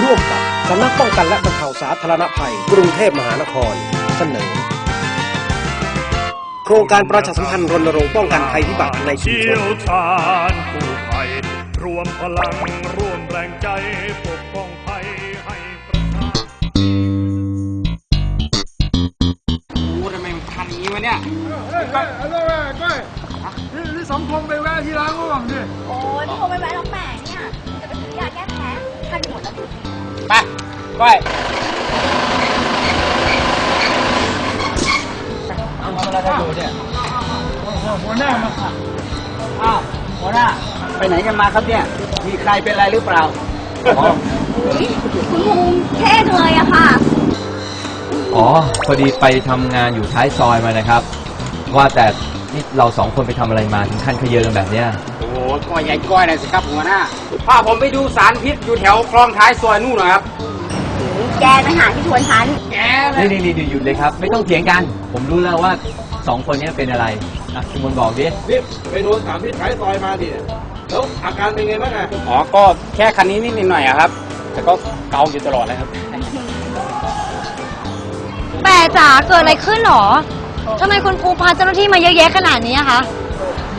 กองทัพบกร่วมกับสำนักป้องกันและบรรเทาสาธารณภัย กรุงเทพมหานคร เสนอ โครงการประชาสัมพันธ์รณรงค์ป้องกันภัยพิบัติในชุมชเชี่ยนวชาญกู้ภัยรวมพลังร่วมแรงใจปกป้องภัยให้ประชาโอ้โหทำไมมันคันอย่างนี้วะเนี่ยเฮ้ยเฮ้ยเฮ้ยเฮ้ยนี่นี่สมพงษ์ไปแวะที่ร้านก็หวังดิโอ้ยพี่คงไม่แวะหรอกแหมเนี่ย จะไปซื้อยาแก้แพ้ทั นหมดแล้วดิไปก้อยทำอะไรกันอยู่เนี่ยหัวหน้ามาอ้าวหัวหน้าไปไหนกันมาครับเนี่ย มีใครเป็นอะไรหรือเปล่าอ๋ออุ๊ยคุณภูมิเท่จังเลยอะค่ะ อ๋อ พอดีไปทำงานอยู่ท้ายซอยมานะครับ ว่าแต่นี่เราสองคนไปทำอะไรมาถึงขั้นขยเยอะกันแบบเนี้ย โอ้โหก้อยใหญ่ก้อยหน่อยสิครับหัวหน้าพาผมไปดูสารพิษอยู่แถวคลองท้ายซอยนู่นหนะครับ แกนะหาที่ชวนฉัน แกนี่นี่นี่หยุดเลยครับ ไม่ต้องเถียงกัน ผมรู้แล้วว่าสองคนเนี้ยเป็นอะไรอะคุณมนต์บอกดินี่ไปโดนสามที่ท้ายซอยมาดิแล้วอาการเป็นไงบ้างอะอ๋อ ก็แค่คันนี้นิดหน่อยอะครับ แต่ก็เกาอยู่ตลอดเลยครับแต่จ๋าเกิดอะไรขึ้นหรอทำไมคุณครูพาเจ้าหน้าที่มาเยอะแยะขนาดนี้อะคะ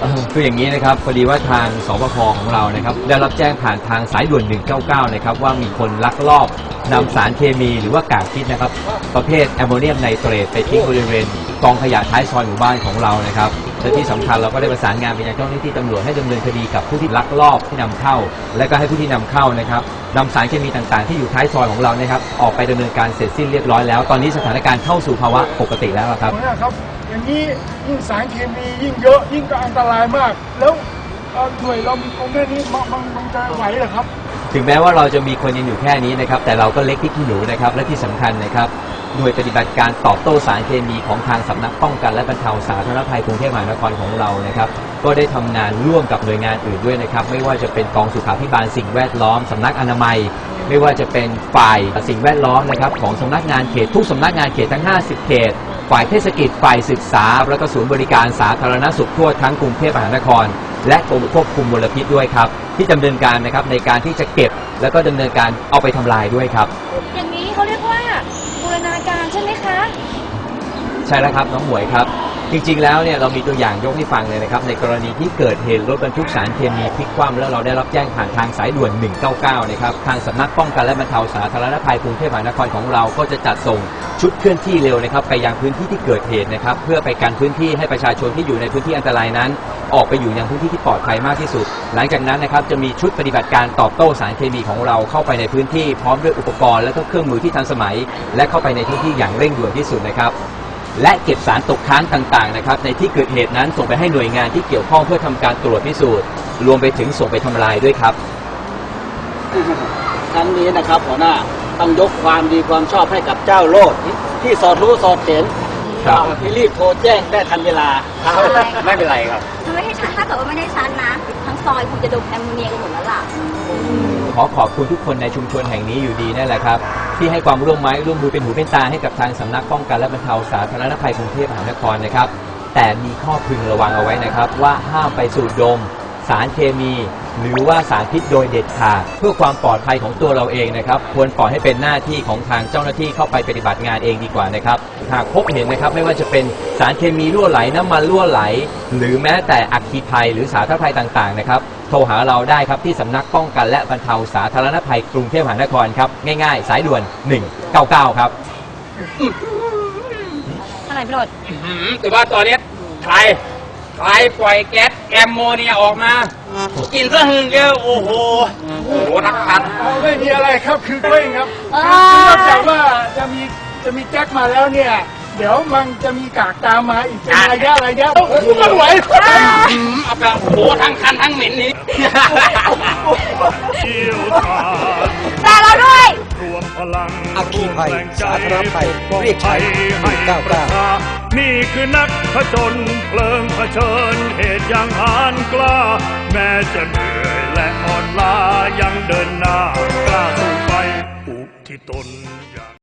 เอ่อคืออย่างนี้นะครับพอดีว่าทางสบคของเรานะครับได้รับแจ้งผ่านทางสายด่วน 199 นะครับว่ามีคนลักลอบนำสารเคมีหรือว่ากากพิษนะครับ ประเภทแอมโมเนียมไนเตรตไปทิ้งบริเวณกองขยะท้ายซอยหมู่บ้านของเรานะครับและที่สำคัญเราก็ได้ประสานงานไปยังเจ้าหน้าที่ตำรวจให้ดำเนินคดีกับผู้ที่ลักลอบที่นำเข้า และก็ให้ผู้ที่นำเข้านะครับนำสารเคมีต่างๆ ที่อยู่ท้ายซอยของเรานะครับออกไปดำเนินการเสร็จสิ้นเรียบร้อยแล้ว ตอนนี้สถานการณ์เข้าสู่ภาวะปกติแล้วครับหัวหน้าครับ อย่างนี้ยิ่งสารเคมียิ่งเยอะยิ่งก็อันตรายมาก แล้วเอ่อหน่วยเรามีองแค่นี้มันมันจะไหวเหรอครับ ถึงแม้ว่าเราจะมีคนยังอยู่แค่นี้นะครับ แต่เราก็เล็กที่ขี้หนูนะครับ และที่สำคัญนะครับหน่วยปฏิบัติการตอบโต้สารเคมีของทางสำนักป้องกันและบรรเทาสาธารณภัยกรุงเทพมหานครของเรานะครับ ก็ได้ทำงานร่วมกับหน่วยงานอื่นด้วยนะครับ ไม่ว่าจะเป็นกองสุขาภิบาลสิ่งแวดล้อมสำนักอนามัย ไม่ว่าจะเป็นฝ่ายสิ่งแวดล้อมนะครับของสำนักงานเขตทุกสำนักงานเขตทั้ง 50 เขต ฝ่ายเทศกิจฝ่ายศึกษา แล้วก็ศูนย์บริการสาธารณสุขทั่วทั้งกรุงเทพมหานคร และกรมควบคุมมลพิษด้วยครับ ที่ดำเนินการนะครับในการที่จะเก็บ แล้วก็ดำเนินการเอาไปทำลายด้วยครับ อย่างนี้เขาเรียกว่าบูรณาการใช่ไหมคะ ใช่แล้วครับน้องหมวยครับ จริงๆ แล้วเนี่ยเรามีตัวอย่างยกให้ฟังเลยนะครับ ในกรณีที่เกิดเหตุรถบรรทุกสารเคมีพลิกคว่ำแล้วเราได้รับแจ้งผ่านทางสายด่วน 199 นะครับ ทางสำนักป้องกันและบรรเทาสาธารณภัยกรุงเทพมหานครของเราก็จะจัดส่งชุดเคลื่อนที่เร็วนะครับ ไปยังพื้นที่ที่เกิดเหตุนะครับ เพื่อไปกันพื้นที่ให้ประชาชนที่อยู่ในพื้นที่อันตรายนั้น ออกไปอยู่ยังพื้นที่ที่ปลอดภัยมากที่สุด หลังจากนั้นนะครับจะมีชุดปฏิบัติการตอบโต้สารเคมีของเราเข้าไปในพื้นที่พร้อมด้วยอุปกรณ์และก็เครื่องมือที่ทันสมัย และเข้าไปในพื้นที่อย่างเร่งด่วนที่สุดนะครับ และเก็บสารตกค้างต่างๆนะครับในที่เกิดเหตุนั้นส่งไปให้หน่วยงานที่เกี่ยวข้องเพื่อทำการตรวจพิสูจน์ รวมไปถึงส่งไปทำลายด้วยครับครั้งนี้นะครับหัวหน้าต้องยกความดีความชอบให้กับเจ้าโลดที่ที่สอดรู้สอดเห็นครับที่รีบโทรแจ้งได้ทันเวลาไม่เป็นไรครับถ้าไม่ให้ฉันถ้าเกิดว่าไม่ได้ฉันนะทั้งซอยคงจะดมแอมโมเนียกันหมดแล้วล่ะขอขอบคุณทุกคนในชุมชนแห่งนี้อยู่ดีนั่นแหละครับ ที่ให้ความร่วมไม้ร่วมมือเป็นหูเป็นตาให้กับทางสำนักป้องกันและบรรเทาสาธารณภัยกรุงเทพมหานครนะครับ แต่มีข้อพึงระวังเอาไว้นะครับ ว่าห้ามไปสูดดม สารเคมี หรือว่าสารพิษโดยเด็ดขาดเพื่อความปลอดภัยของตัวเราเองนะครับ ควรปล่อยให้เป็นหน้าที่ของทางเจ้าหน้าที่เข้าไปปฏิบัติงานเองดีกว่านะครับ หากพบเห็นนะครับไม่ว่าจะเป็นสารเคมีรั่วไหลน้ำมันรั่วไหล หรือแม้แต่อัคคีภัย หรือสาธารณภัยต่างๆนะครับ โทรหาเราได้ครับที่สำนักป้องกันและบรรเทาสาธารณภัยกรุงเทพมหานครครับง่ายๆ สายด่วน 199 ครับอะไรพี่โรดอืมแต่ว่าตอนนี้ใครใครปล่อยแก๊สแอมโมเนียออกมา กินซะหึงเดียวโอ้โหโอ้โหนักขันไม่มีอะไรครับคือกล้วยครับเอ้ยคือนอกจากว่าจะมีจะมีแจ็คมาแล้วเนี่ย เดี๋ยวมันจะมีกากตามมาอีกเป็นระยะระยะโอ้โหไม่ไหวอืมเอาแบบโอ้โหทั้งคันทั้งเหม็นนี้เชี่ยวชาญแต่เราด้วยรวมพลังอัคคีภัยร่วมแรงใจสาธารณภัยปกป้องเรียกใช้ภัยให้199ประชานี่คือนักผจญเพลิงเผชิญเหตุอย่างหานกล้า แม้จะเหนื่อยและอ่อนล้ายังเดินหน้ากล้าสู้ไปอุทิศตนอย่าง